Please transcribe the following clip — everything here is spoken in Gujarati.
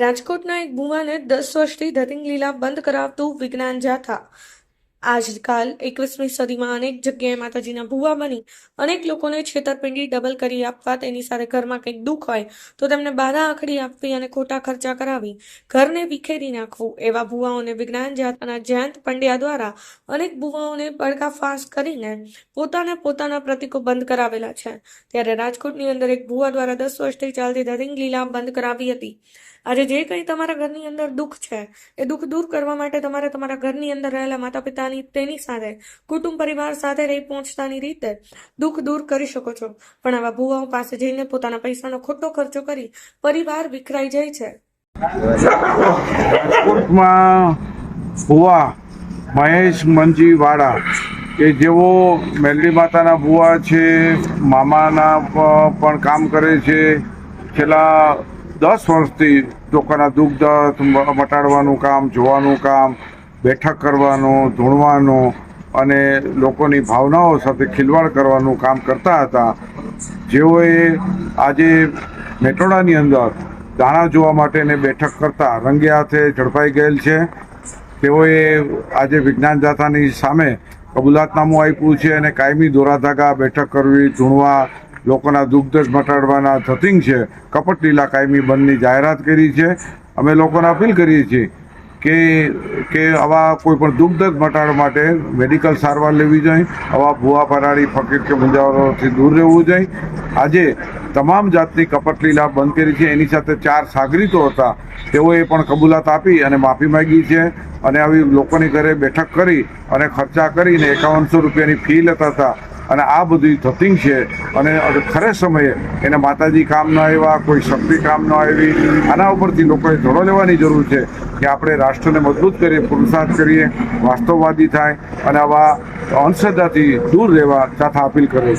રાજકોટના એક ભુવાને દસ વર્ષથી ધતિંગ લીલા બંધ કરાવતું વિજ્ઞાન જાથા. આજકાલ એકવીસમી સદીમાં અનેક જગ્યાએ માતાજીના ભુવા બની. અનેક લોકોને છેતરપિંડી ડબલ કરી આપવા તેની સાથે ઘરમાં કંઈક દુઃખ હોય તો તેમને બાધા આખડી આપવી અને ખોટા ખર્ચા કરાવી. ઘરને વિખેરી નાખવું એવા ભુવાઓને વિજ્ઞાન જાતના જયંત પંડ્યા દ્વારા અનેક ભુવાઓને પડકાફાશ કરીને પોતાના પોતાના પ્રતિકો બંધ કરાવેલા છે. ત્યારે રાજકોટની અંદર એક ભુવા દ્વારા દસ વર્ષથી ચાલતી ધતિંગ લીલા બંધ કરાવી હતી. આજે જે કંઈ તમારા ઘરની અંદર દુઃખ છે, એ દુઃખ દૂર કરવા માટે તમારે તમારા ઘરની અંદર રહેલા માતા પિતાની તેની સાથે, કુટુંબ પરિવાર સાથે રહી પહોંચતાની રીતે દુઃખ દૂર કરી શકો છો. પણ આવા ભુવાઓ પાસે જઈને પોતાના પૈસાનો ખોટો ખર્ચો કરી પરિવાર વિખરાઈ જાય છે. રાજકોટમાં ભુવા મહેશ મંજીવાળા, કે જેઓ મેલડી માતાના ભુવા છે, મામાના પણ કામ કરે છે, છેલ્લા દસ વર્ષથી લોકોના દુઃખ દર્દ મટાડવાનું કામ, જોવાનું કામ, બેઠક કરવાનું, ધૂણવાનું અને લોકોની ભાવનાઓ સાથે ખિલવાડ કરવાનું કામ કરતા હતા. જેઓએ આજે મેટોડાની અંદર દાણા જોવા માટેને બેઠક કરતા રંગે હાથે ઝડપાઈ ગયેલ છે. તેઓએ આજે વિજ્ઞાન દાતાની સામે કબૂલાતનામું આપ્યું છે અને કાયમી દોરાધાગા બેઠક કરવી, ધૂણવા લોકોના દુઃખદશ મટાડવાના ધતિંગ છે. કપટ લીલા કાયમી બંધની જાહેરાત કરી છે. અમે લોકોને અપીલ કરીએ છીએ કે કે આવા કોઈ પણ દુઃખ દર્દ મટાડવા માટે મેડિકલ સારવાર લેવી જોઈએ. આવા ભૂવા ફરાળી, ફકીર કે મુંજાવરોથી દૂર રહેવું જોઈએ. આજે તમામ જાતની કપટ લીલા બંધ કરી છે. એની સાથે ચાર સાગરીતો હતા. તેઓએ પણ કબૂલાત આપી અને માફી માંગી છે અને આવી લોકોની ઘરે બેઠક કરી અને ખર્ચા કરીને એકાવનસો રૂપિયાની ફી લેતા હતા. અને આ બધી ધતિંગ છે. અને ખરે સમયે એને માતાજી કામ ન આવ્યા, કોઈ શક્તિ કામ ન આવી. આના ઉપરથી લોકોએ ધોળો લેવાની જરૂર છે કે આપણે રાષ્ટ્રને મજબૂત કરીએ, પુરુષાર્થ કરીએ, વાસ્તવવાદી થાય અને આવા અંધશ્રદ્ધાથી દૂર રહેવા તથા અપીલ કરે છે